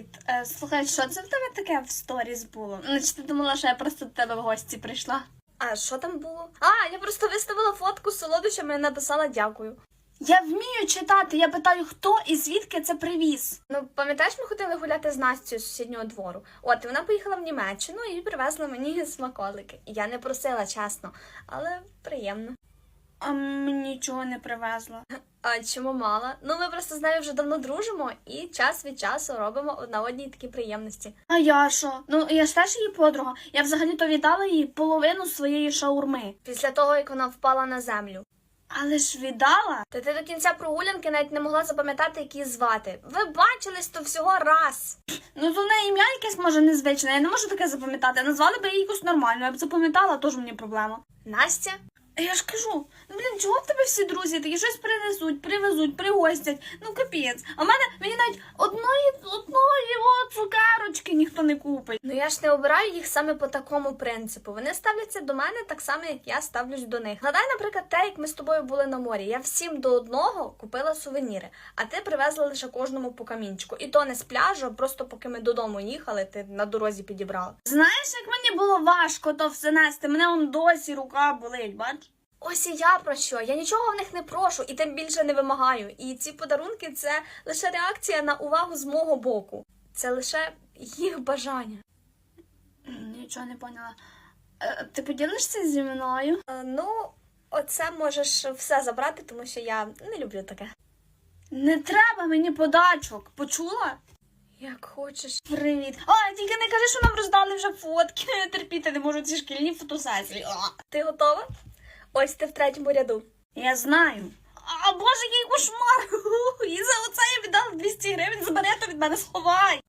Привіт. Е, слухай, що це в тебе таке в сторіс було? Ну, чи ти думала, що я просто до тебе в гості прийшла? А що там було? А, я просто виставила фотку з солодощами і написала дякую. Я вмію читати, я питаю, хто і звідки це привіз. Ну, пам'ятаєш, ми ходили гуляти з Настю з сусіднього двору. От і вона поїхала в Німеччину і привезла мені смаколики. Я не просила, чесно, але приємно. А мені нічого не привезла. А чому мала? Ну, ми просто з нею вже давно дружимо і час від часу робимо одна одній такі приємності. А я що? Ну, я ж теж її подруга. Я взагалі-то віддала їй половину своєї шаурми. Після того, як вона впала на землю. Але ж віддала? Та ти до кінця прогулянки навіть не могла запам'ятати, як її звати. Ви бачились то всього раз. Ну, то в неї ім'я якесь може незвичне, я не можу таке запам'ятати. Назвали б її якось нормально, я б запам'ятала, теж мені проблема. Настя? Я ж кажу, ну блін, чого в тебе всі друзі такі щось принесуть, привезуть, пригостять. Ну капець. А в мене мені навіть одної одної не купить. Ну я ж не обираю їх саме по такому принципу. Вони ставляться до мене так само, як я ставлюсь до них. Гадай, наприклад, те, як ми з тобою були на морі. Я всім до одного купила сувеніри, а ти привезла лише кожному по камінчику. І то не з пляжу, а просто поки ми додому їхали, ти на дорозі підібрала. Знаєш, як мені було важко то все нести, мене он досі рука болить, бач? Ось і я про що. Я нічого в них не прошу і тим більше не вимагаю. І ці подарунки це лише реакція на увагу з мого боку. Це лише їх бажання. Нічого не поняла. Е, Ти поділишся зі мною? Е, ну, оце можеш все забрати, тому що я не люблю таке. Не треба мені подачок, почула? Як хочеш. Привіт. Ой, тільки не кажи, що нам роздали вже фотки. Я терпіти не можу ці шкільні фотосесії. А. Ти готова? Ось ти в третьому ряду. Я знаю. А боже, який кошмар! І за оце я віддала 200 гривень, забере то від мене сховай.